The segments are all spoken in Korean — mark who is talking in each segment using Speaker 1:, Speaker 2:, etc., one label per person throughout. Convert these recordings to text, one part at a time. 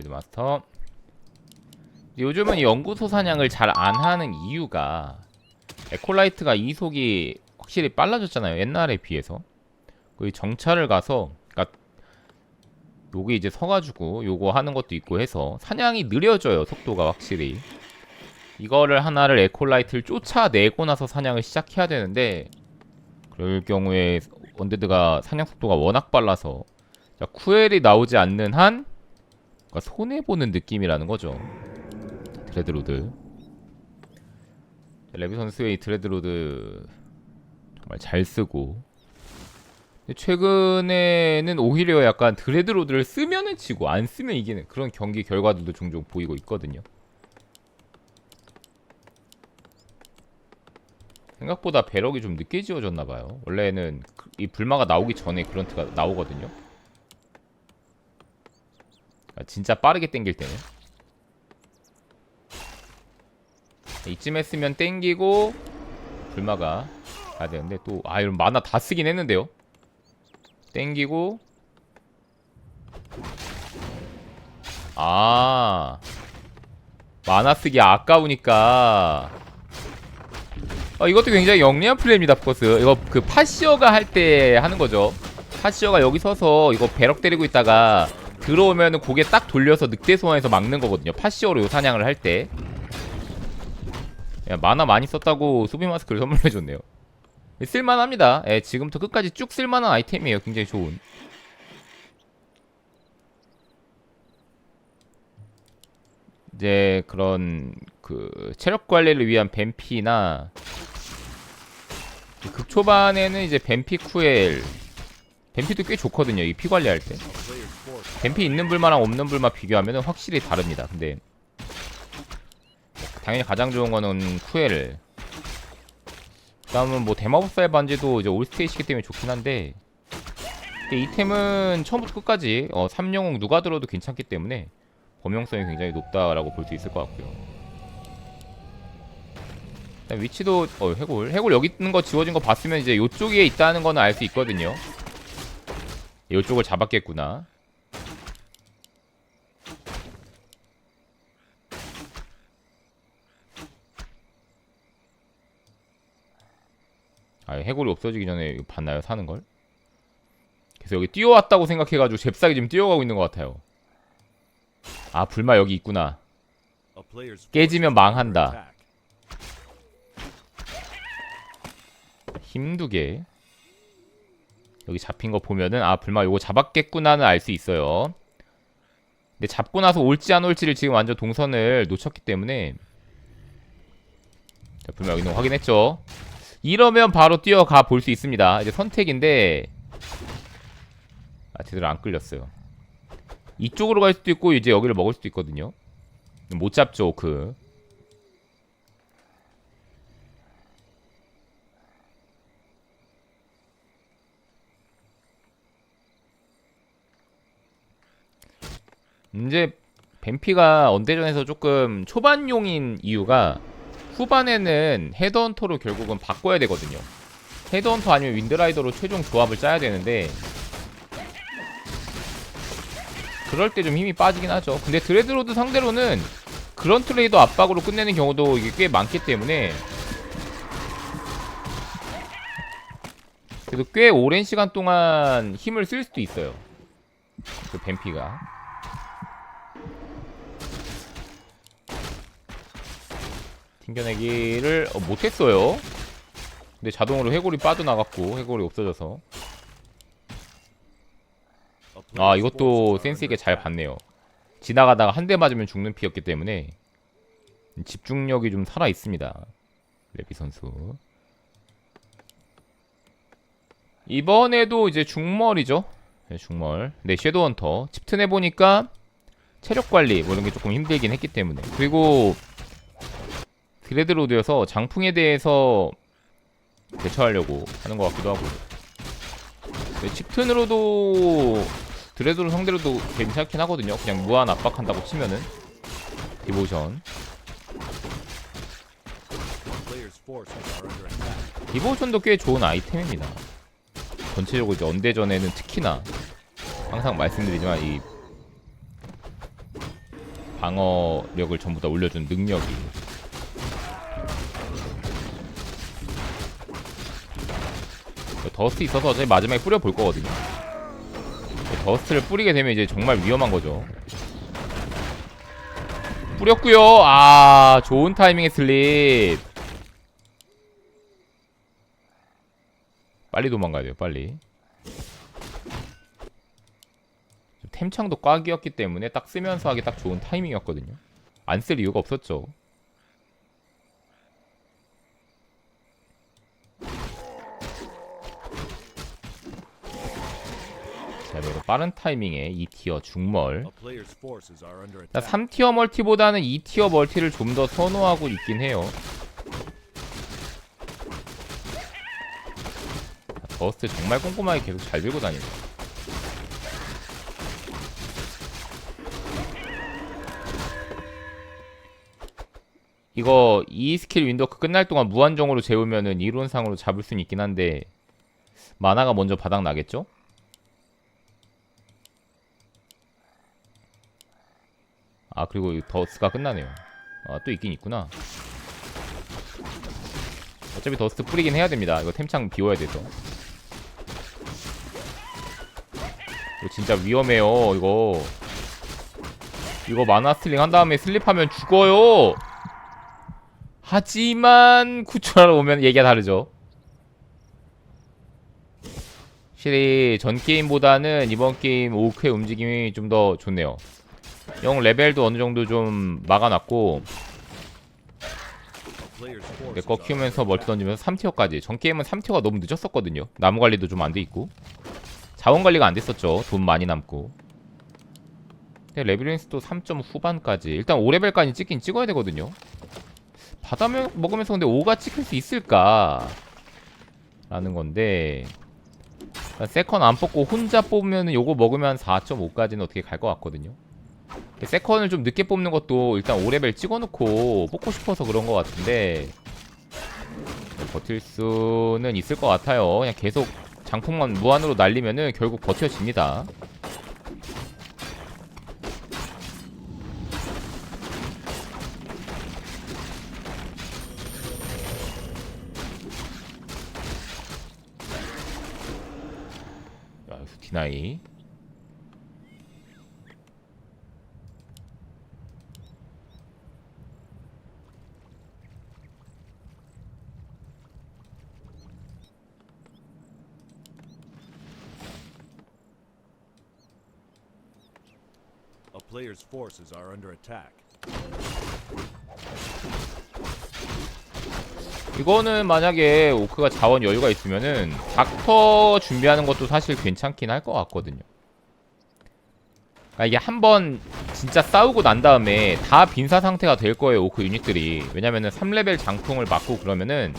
Speaker 1: 빌드마스터. 요즘은 이 연구소 사냥을 잘 안 하는 이유가 에콜라이트가 이속이 확실히 빨라졌잖아요 옛날에 비해서. 그 정찰을 가서 그니까 여기 이제 서가지고 요거 하는 것도 있고 해서 사냥이 느려져요 속도가 확실히. 이거를 하나를 에콜라이트를 쫓아내고 나서 사냥을 시작해야 되는데 그럴 경우에 원데드가 사냥 속도가 워낙 빨라서. 자, 쿠엘이 나오지 않는 한 그러니까 손해보는 느낌이라는 거죠. 드레드로드. 레비 선수의 이 드레드로드 정말 잘 쓰고. 최근에는 오히려 약간 드레드로드를 쓰면은 치고 안 쓰면 이기는 그런 경기 결과들도 종종 보이고 있거든요. 생각보다 배럭이 좀 늦게 지어졌나 봐요. 원래는 그- 이 불마가 나오기 전에 그런트가 나오거든요. 아, 진짜 빠르게 땡길 때는. 이쯤 했으면 땡기고 불마가 가야 되는데 또 아 이런 만화 다 쓰긴 했는데요. 땡기고. 아. 만화 쓰기 아까우니까. 어, 이것도 굉장히 영리한 플레이입니다 포커스. 이거 그 파시어가 할 때 하는 거죠. 파시어가 여기 서서 이거 배럭 때리고 있다가 들어오면은 고개 딱 돌려서 늑대 소환해서 막는 거거든요 파시어로 요 사냥을 할때 야, 만화 많이 썼다고 수비 마스크를 선물해줬네요. 쓸만합니다. 예, 지금부터 끝까지 쭉 쓸만한 아이템이에요. 굉장히 좋은. 이제 그런 그 체력 관리를 위한 뱀피나 극 초반에는 이제 뱀피 쿠엘 뱀피도 꽤 좋거든요. 이 피 관리할 때. 뱀피 있는 불마랑 없는 불마 비교하면 확실히 다릅니다. 근데 당연히 가장 좋은 거는 쿠엘. 그 다음은 뭐 대마법사의 반지도 이제 올스테이시기 때문에 좋긴 한데 이 템은 처음부터 끝까지 어, 3영웅 누가 들어도 괜찮기 때문에 범용성이 굉장히 높다라고 볼 수 있을 것 같고요. 위치도 어 해골 해골 여기 있는 거 지워진 거 봤으면 이제 요쪽에 있다는 거는 알 수 있거든요. 요쪽을 잡았겠구나. 아 해골이 없어지기 전에 이거 봤나요 사는 걸? 그래서 여기 뛰어왔다고 생각해가지고 잽싸게 지금 뛰어가고 있는 것 같아요. 아 불마 여기 있구나. 깨지면 망한다. 힘두개 여기 잡힌 거 보면은 아 불마 요거 잡았겠구나는 알 수 있어요. 근데 잡고 나서 올지 안 올지를 지금 완전 동선을 놓쳤기 때문에 자 불마 여기 있는 거 확인했죠. 이러면 바로 뛰어가 볼 수 있습니다. 이제 선택인데 아 제대로 안 끌렸어요. 이쪽으로 갈 수도 있고 이제 여기를 먹을 수도 있거든요. 못 잡죠 그. 이제 뱀피가 언대전에서 조금 초반용인 이유가 후반에는 헤드헌터로 결국은 바꿔야 되거든요. 헤드헌터 아니면 윈드라이더로 최종 조합을 짜야 되는데 그럴 때 좀 힘이 빠지긴 하죠. 근데 드레드로드 상대로는 그런 트레이더 압박으로 끝내는 경우도 이게 꽤 많기 때문에 그래도 꽤 오랜 시간 동안 힘을 쓸 수도 있어요. 그 뱀피가. 튕겨내기를 어, 못했어요. 근데 자동으로 해골이 빠져나갔고 해골이 없어져서 아 이것도 센스있게 잘 봤네요. 지나가다가 한 대 맞으면 죽는 피였기 때문에 집중력이 좀 살아있습니다. 레비 선수 이번에도 이제 중멀이죠. 네, 중멀. 네, 섀도우헌터. 칩튼 해보니까 체력관리 뭐 이런 게 조금 힘들긴 했기 때문에 그리고 드레드 로드여서 장풍에 대해서 대처하려고 하는 것 같기도 하고. 네, 칩튼으로도 드레드로 상대로도 괜찮긴 하거든요. 그냥 무한 압박한다고 치면은. 디보션. 디보션도 꽤 좋은 아이템입니다. 전체적으로 이제 언대전에는 특히나 항상 말씀드리지만 이 방어력을 전부 다 올려준 능력이 더스트 있어서 어차피 마지막에 뿌려볼 거거든요. 더스트를 뿌리게 되면 이제 정말 위험한 거죠. 뿌렸고요. 아 좋은 타이밍에 슬립. 빨리 도망가야 돼요 빨리. 템창도 꽉이었기 때문에 딱 쓰면서 하기 딱 좋은 타이밍이었거든요. 안 쓸 이유가 없었죠 자 그리고 빠른 타이밍에 2티어 중멀
Speaker 2: A player's forces are under
Speaker 1: 나
Speaker 2: attack.
Speaker 1: 3티어 멀티보다는 2티어 멀티를 좀 더 선호하고 있긴 해요. 버스트 정말 꼼꼼하게 계속 잘 들고 다니네. 이거 이 스킬 윈도우 끝날 동안 무한정으로 재우면은 이론상으로 잡을 수는 있긴 한데 마나가 먼저 바닥 나겠죠? 아 그리고 이 더스가 끝나네요. 아 또 있긴 있구나. 어차피 더스트 뿌리긴 해야 됩니다. 이거 템창 비워야 돼서. 이거 진짜 위험해요 이거. 이거 마나 스틸링 한 다음에 슬립하면 죽어요. 하지만 구출하러 오면 얘기가 다르죠. 확실히 전 게임보다는 이번 게임 오크의 움직임이 좀 더 좋네요 영 레벨도 어느 정도 좀 막아놨고
Speaker 2: A player's forces
Speaker 1: 내거
Speaker 2: are
Speaker 1: 키우면서 멀티 던지면서 3티어까지. 전 게임은 3티어가 너무 늦었었거든요. 나무 관리도 좀 안 돼 있고. 자원 관리가 안 됐었죠. 돈 많이 남고. 근데 레벨린스도 3점 후반까지. 일단 5레벨까지 찍긴 찍어야 되거든요. 바다 면- 먹으면서 근데 5가 찍힐 수 있을까? 라는 건데. 세컨 안 뽑고 혼자 뽑으면 요거 먹으면 4.5까지는 어떻게 갈 것 같거든요 세컨을 좀 늦게 뽑는 것도 일단 5레벨 찍어놓고 뽑고 싶어서 그런 것 같은데 버틸 수는 있을 것 같아요. 그냥 계속 장풍만 무한으로 날리면은 결국 버텨집니다. 디나이.
Speaker 2: A player's forces are under attack.
Speaker 1: 이거는 만약에 오크가 자원 여유가 있으면은 닥터 준비하는 것도 사실 괜찮긴 할 것 같거든요. 그러니까 이게 한 번 진짜 싸우고 난 다음에 다 빈사 상태가 될 거예요 오크 유닛들이 왜냐면은 3레벨 장풍을 맞고 그러면은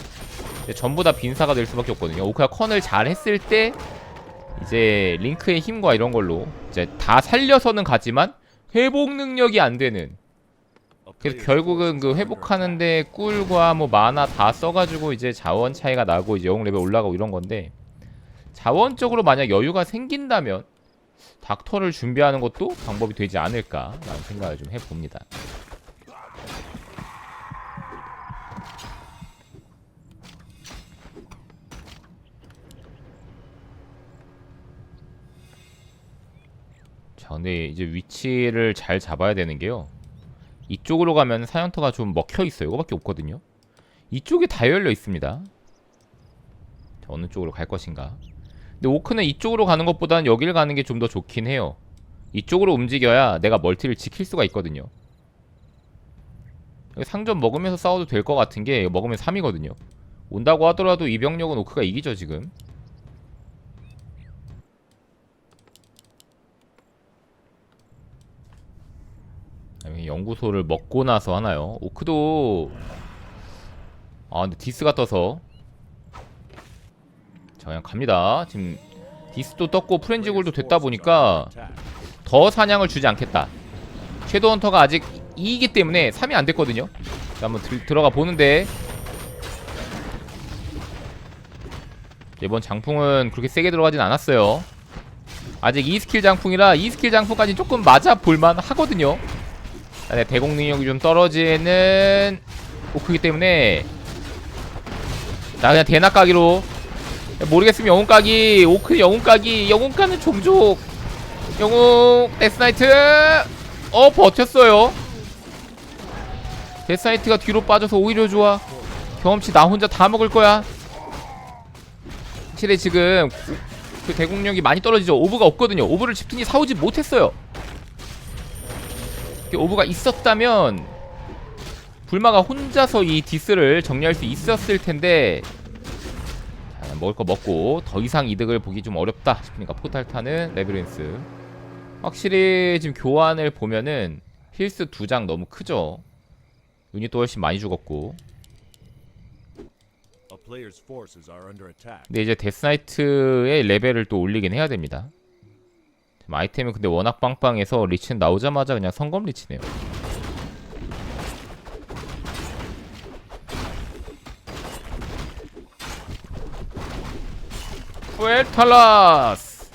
Speaker 1: 전부 다 빈사가 될 수밖에 없거든요 오크가 컨을 잘 했을 때 이제 링크의 힘과 이런 걸로 이제 다 살려서는 가지만 회복 능력이 안 되는 그래서 결국은 그 회복하는데 꿀과 뭐 마나 다 써가지고 이제 자원 차이가 나고 이제 영웅 레벨 올라가고 이런 건데 자원적으로 만약 여유가 생긴다면 닥터를 준비하는 것도 방법이 되지 않을까라는 생각을 좀 해봅니다. 자, 근데 이제 위치를 잘 잡아야 되는 게요. 이쪽으로 가면 사연터가 좀 먹혀 있어요. 이거밖에 없거든요. 이쪽이 다 열려 있습니다. 자, 어느 쪽으로 갈 것인가? 근데 오크는 이쪽으로 가는 것보다는 여기를 가는 게 좀 더 좋긴 해요. 이쪽으로 움직여야 내가 멀티를 지킬 수가 있거든요. 상점 먹으면서 싸워도 될 것 같은 게 먹으면 3이거든요. 온다고 하더라도 이 병력은 오크가 이기죠 지금. 연구소를 먹고 나서 하나요? 오크도. 아 근데 디스가 떠서. 자 그냥 갑니다. 지금 디스도 떴고 프렌즈 골도 됐다 보니까. 더 사냥을 주지 않겠다. 섀도우 헌터가 아직 2이기 때문에 3이 안 됐거든요. 자 한번 들, 들어가 보는데. 이번 장풍은 그렇게 세게 들어가진 않았어요. 아직 2스킬 장풍이라 2스킬 장풍까지 조금 맞아 볼만 하거든요 네, 대공 능력이 좀 떨어지는 오크기 때문에 나 그냥 대낮 가기로. 모르겠으면 영웅 까기 오크 영웅 까기 영웅 까는 종족. 영웅 데스나이트. 어 버텼어요. 데스나이트가 뒤로 빠져서 오히려 좋아. 경험치 나 혼자 다 먹을 거야. 확실히 지금 그 대공력이 많이 떨어지죠. 오브가 없거든요. 오브를 집tun이 사오지 못했어요 오브가 있었다면 불마가 혼자서 이 디스를 정리할 수 있었을 텐데 자, 먹을 거 먹고 더 이상 이득을 보기 좀 어렵다 싶으니까 포탈타는 레브린스. 확실히 지금 교환을 보면은 힐스 두 장 너무 크죠? 유닛도 훨씬 많이 죽었고. 근데 이제 데스나이트의 레벨을 또 올리긴 해야 됩니다 아이템은 근데 워낙 빵빵해서 리치는 나오자마자 그냥 성검 리치네요 푸엘탈라스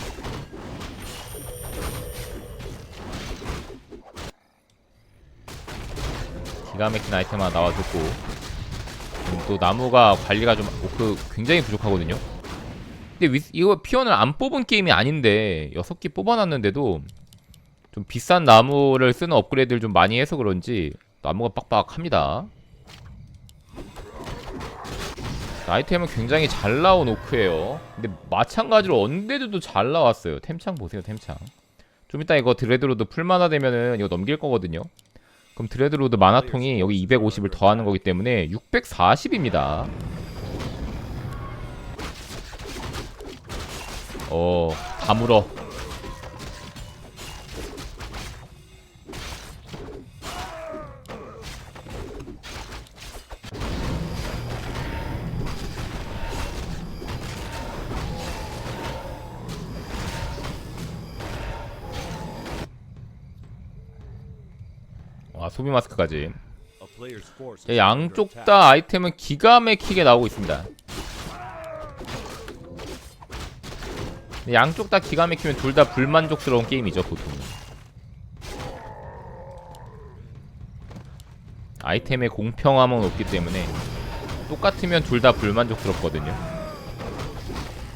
Speaker 1: 기가 막힌 아이템 하나 나와줬고 음, 또 나무가 관리가 좀 그 굉장히 부족하거든요. 근데 위, 이거 피언을 안 뽑은 게임이 아닌데 여섯 개 뽑아놨는데도 좀 비싼 나무를 쓰는 업그레이드를 좀 많이 해서 그런지 나무가 빡빡합니다. 자, 아이템은 굉장히 잘 나온 오크예요. 근데 마찬가지로 언데드도 잘 나왔어요. 템창 보세요, 템창. 좀 이따 이거 드레드로드 풀만화 되면은 이거 넘길 거거든요. 그럼 드레드로드 만화통이 여기 250을 더하는 거기 때문에 640입니다. 어, 다 물어. 와, 소비 마스크까지.
Speaker 2: Under
Speaker 1: 양쪽. 다 아이템은 기가 막히게 나오고 있습니다. 근데 양쪽 다 기가 막히면 둘 다 불만족스러운 게임이죠 보통. 아이템의 공평함은 없기 때문에 똑같으면 둘 다 불만족스럽거든요.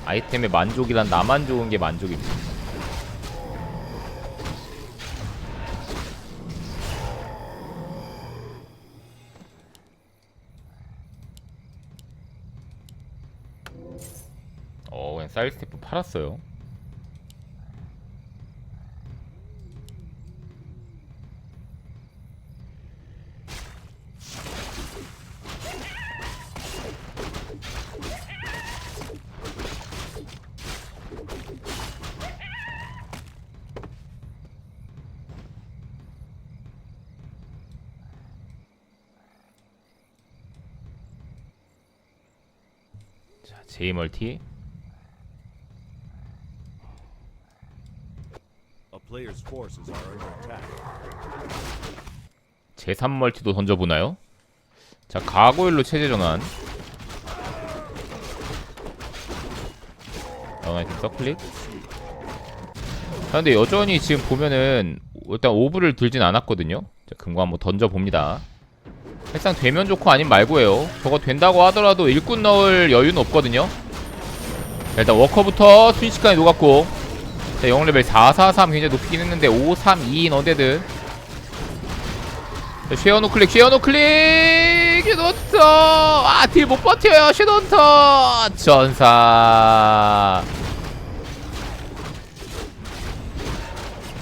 Speaker 1: 아이템의 만족이란 나만 좋은 게 만족입니다. 사이드 스태프 팔았어요. 자, 제이 멀티.
Speaker 2: A player's forces are under attack.
Speaker 1: 제3 멀티도 던져보나요? 자, 가고일로 체제 전환. 아이템 서클릭. 자, 근데 여전히 지금 보면은 일단 오브를 들진 않았거든요. 자, 금고 한번 던져봅니다. 일상 되면 좋고 아님 말고예요. 저거 된다고 하더라도 일꾼 넣을 여유는 없거든요. 자, 일단 워커부터 순식간에 녹았고 자, 영웅 레벨 443 굉장히 높이긴 했는데 532인 언데드 자, 쉐어 노 클릭 쉐어 노 클릭! 쉐도헌터! 아딜 못 버텨요 쉐도헌터! 전사.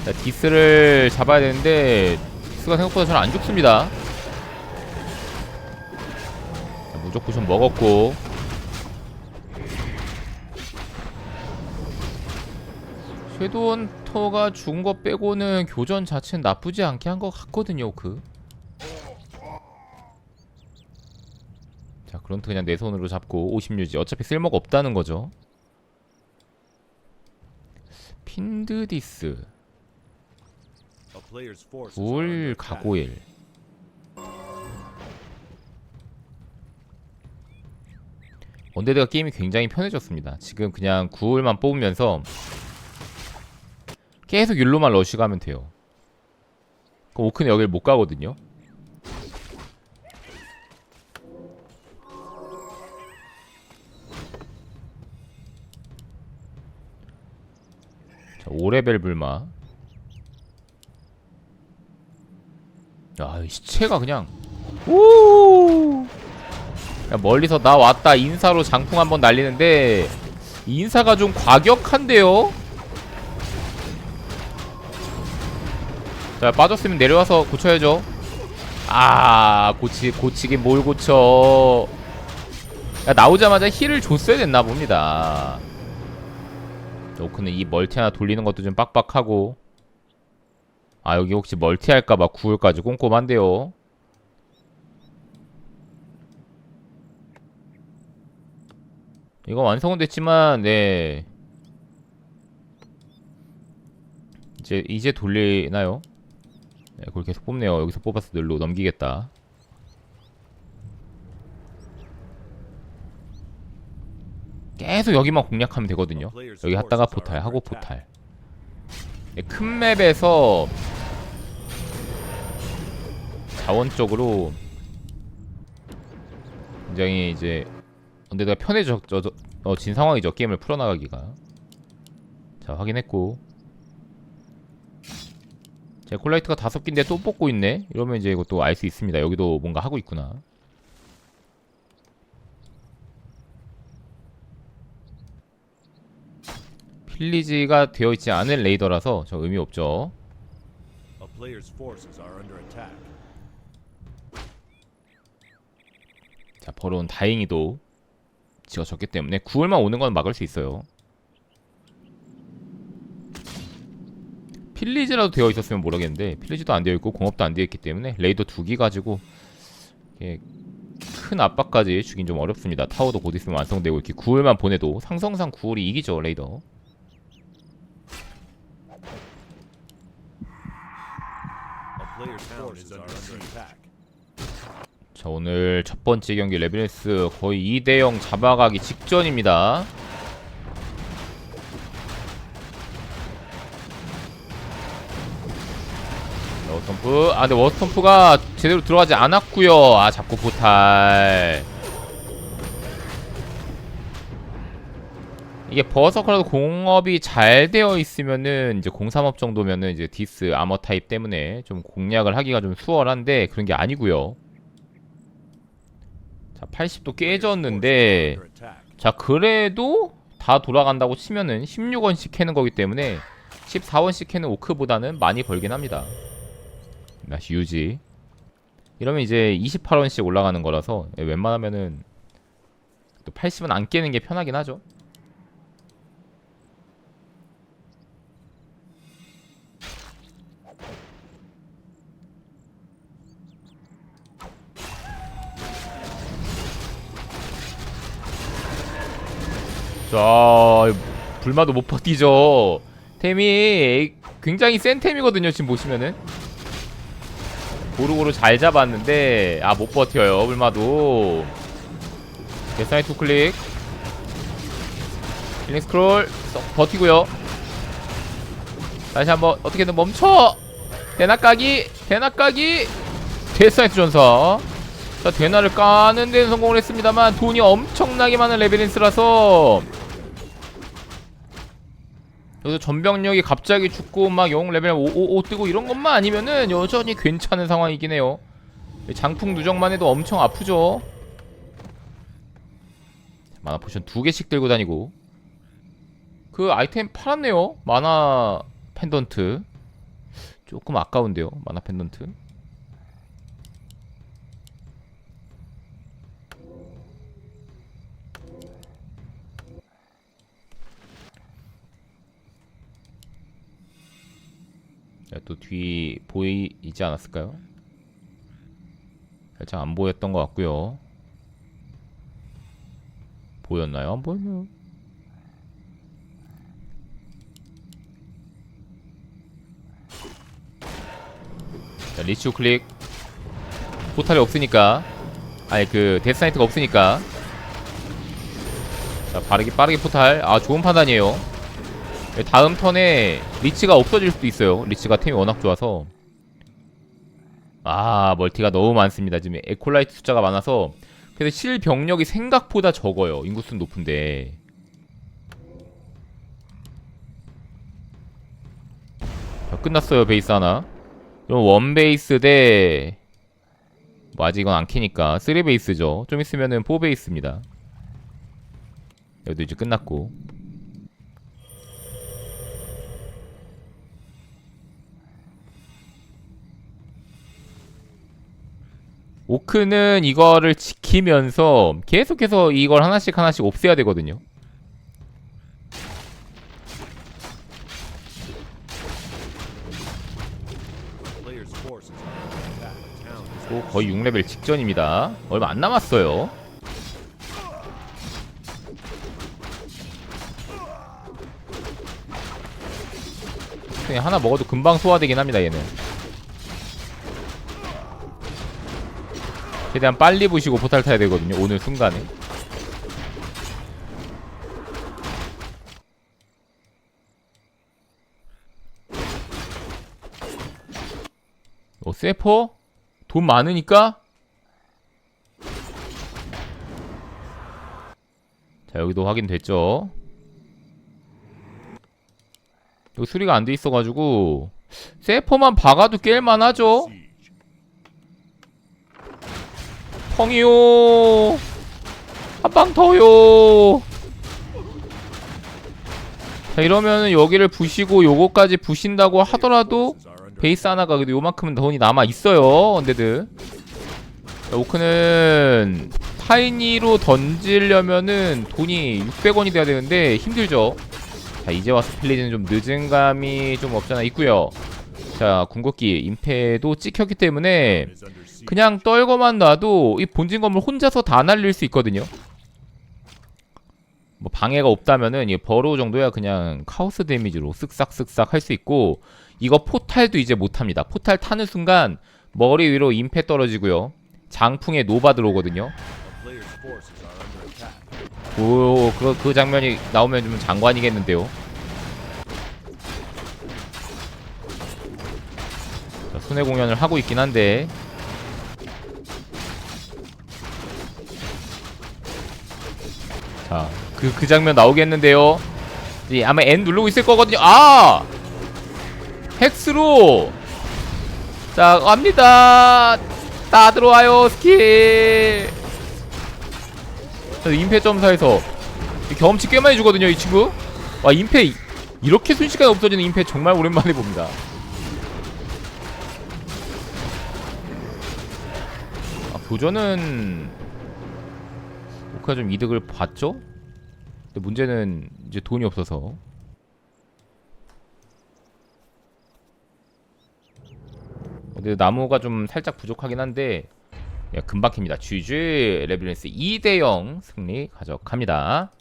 Speaker 1: 자 디스를 잡아야 되는데 디스가 생각보다 잘 안 죽습니다. 자, 무적 쿠션 먹었고 쉐도헌터가 죽은 거 빼고는 교전 자체는 나쁘지 않게 한 것 같거든요 그 자, 그런트 그냥 내 손으로 잡고 50유지. 어차피 쓸모가 없다는 거죠. 핀드디스,
Speaker 2: attack.
Speaker 1: 가고일. 원데드가 게임이 굉장히 편해졌습니다. 지금 그냥 구울만 뽑으면서 계속 율로만 러쉬가 하면 돼요. 그 오크는 여길 못 가거든요. 자, 5레벨 불마. 야, 이 시체가 그냥 오! 야, 멀리서 나 왔다 인사로 장풍 한번 날리는데 인사가 좀 과격한데요? 자 빠졌으면 내려와서 고쳐야죠. 아 고치 고치긴 뭘 고쳐. 야, 나오자마자 힐을 줬어야 됐나 봅니다. 오크는 이 멀티 하나 돌리는 것도 좀 빡빡하고. 아 여기 혹시 멀티 할까봐 구울까지 꼼꼼한데요. 이거 완성은 됐지만 네. 이제 이제 돌리나요? 네, 그걸 계속 뽑네요. 여기서 뽑아서 늘로 넘기겠다. 계속 여기만 공략하면 되거든요. 여기 갔다가 포탈 하고 포탈. 네, 큰 맵에서 자원적으로 굉장히 이제 근데가 편해져 져, 져, 어, 진 상황이죠 게임을 풀어나가기가 자 확인했고 제 콜라이트가 다섯 개인데 또 뽑고 있네? 이러면 이제 이것도 알 수 있습니다. 여기도 뭔가 하고 있구나. 필리지가 되어 있지 않은 레이더라서 저 의미 없죠. 자 벌어온 다행히도 지어졌기 때문에 9월만 오는 건 막을 수 있어요 필리지라도 되어 있었으면 모르겠는데 필리지도 안 되어 있고 공업도 안 되어 있기 때문에 레이더 두개 가지고 큰 압박까지 주긴 좀 어렵습니다 타워도 곧 있으면 완성되고 이렇게 9월만 보내도 상성상 9월이 이기죠 레이더. 자 오늘 첫 번째 경기 레비네스 거의 2대0 잡아가기 직전입니다 자, 워스턴프 아 근데 워스턴프가 제대로 들어가지 않았구요. 아 자꾸 포탈. 이게 버서커라도 공업이 잘 되어 있으면은 이제 035 정도면은 이제 디스 아머 타입 때문에 좀 공략을 하기가 좀 수월한데 그런 게 아니고요. 자 80도 깨졌는데. 자 그래도 다 돌아간다고 치면은 16원씩 캐는 거기 때문에 14원씩 캐는 오크보다는 많이 벌긴 합니다 다시 유지. 이러면 이제 28원씩 올라가는 거라서 예, 웬만하면은 또 80은 안 깨는 게 편하긴 하죠. 자 불마도 못 버티죠. 템이 굉장히 센 템이거든요 지금 보시면은 고루고루 잘 잡았는데 아 못 버텨요 불마도. 데스나이 투클릭. 힐링 스크롤. 썩 버티고요. 다시 한번 어떻게든 멈춰! 대낮 까기 대낮 까기. 데스나이트 전사. 자 대나를 까는 데는 성공을 했습니다만 돈이 엄청나게 많은 레벨린스라서 여기서 전병력이 갑자기 죽고 막 영웅 레벨 5, 5, 5 뜨고 이런 것만 아니면은 여전히 괜찮은 상황이긴 해요. 장풍 누적만 해도 엄청 아프죠. 마나 포션 두 개씩 들고 다니고. 그 아이템 팔았네요. 마나 펜던트. 조금 아까운데요 마나 펜던트 또 뒤 보이지 않았을까요? 살짝 안 보였던 것 같고요. 보였나요? 안 보였나요? 자, 리치 클릭 포탈이 없으니까 아니 그 데스나이트가 없으니까 자 빠르게 빠르게 포탈 아 좋은 판단이에요 다음 턴에 리치가 없어질 수도 있어요. 리치가 템이 워낙 좋아서. 아 멀티가 너무 많습니다. 지금 에콜라이트 숫자가 많아서. 그래서 실 병력이 생각보다 적어요. 인구수는 높은데. 자, 끝났어요 베이스 하나. 그럼 원 베이스 대 뭐 아직 이건 안 캐니까 3 베이스죠. 좀 있으면은 4 베이스입니다. 여기도 이제 끝났고 오크는 이거를 지키면서 계속해서 이걸 하나씩 하나씩 없애야 되거든요. 또 거의 6레벨 직전입니다. 얼마 안 남았어요. 그냥 하나 먹어도 금방 소화되긴 합니다, 얘는. 최대한 빨리 부시고 포탈 타야 되거든요, 오늘 순간에. 어, 세퍼? 돈 많으니까? 자, 여기도 확인됐죠? 여기 수리가 안 돼 있어가지고, 세퍼만 박아도 깰만 하죠? 펑이요! 한방 더요! 자, 이러면은 여기를 부시고 요거까지 부신다고 하더라도, 베이스 하나가 그래도 요만큼은 돈이 남아 있어요 언데드 자, 오크는 타이니로 던지려면은 돈이 600원이 돼야 되는데 힘들죠 자 이제 와서 필리즈는 좀 늦은 감이 좀 없잖아 있고요 자 궁극기 임페도 찍혔기 때문에. 그냥 떨고만 놔도 이 본진 건물 혼자서 다 날릴 수 있거든요. 뭐 방해가 없다면은 이 버로우 정도야 그냥 카오스 데미지로 쓱싹쓱싹 할 수 있고 이거 포탈도 이제 못합니다. 포탈 타는 순간 머리 위로 임페 떨어지고요. 장풍에 노바 들어오거든요. 오, 그, 그 장면이 나오면 좀 장관이겠는데요. 자, 손해 공연을 하고 있긴 한데. 자, 그, 그 장면 나오겠는데요. 이 아마 N 누르고 있을 거거든요. 아! 헥스로! 자, 갑니다! 다 들어와요, 스킬! 자, 임페 점사에서 이 경험치 꽤 많이 주거든요 이 친구 와 임페 이- 이렇게 순식간에 없어지는 임페 정말 오랜만에 봅니다 아, 교전은 오카 좀 이득을 봤죠? 근데 문제는 이제 돈이 없어서 근데 나무가 좀 살짝 부족하긴 한데 예, 금방 캡니다. GG 레빌런스 2대0 승리 가져갑니다.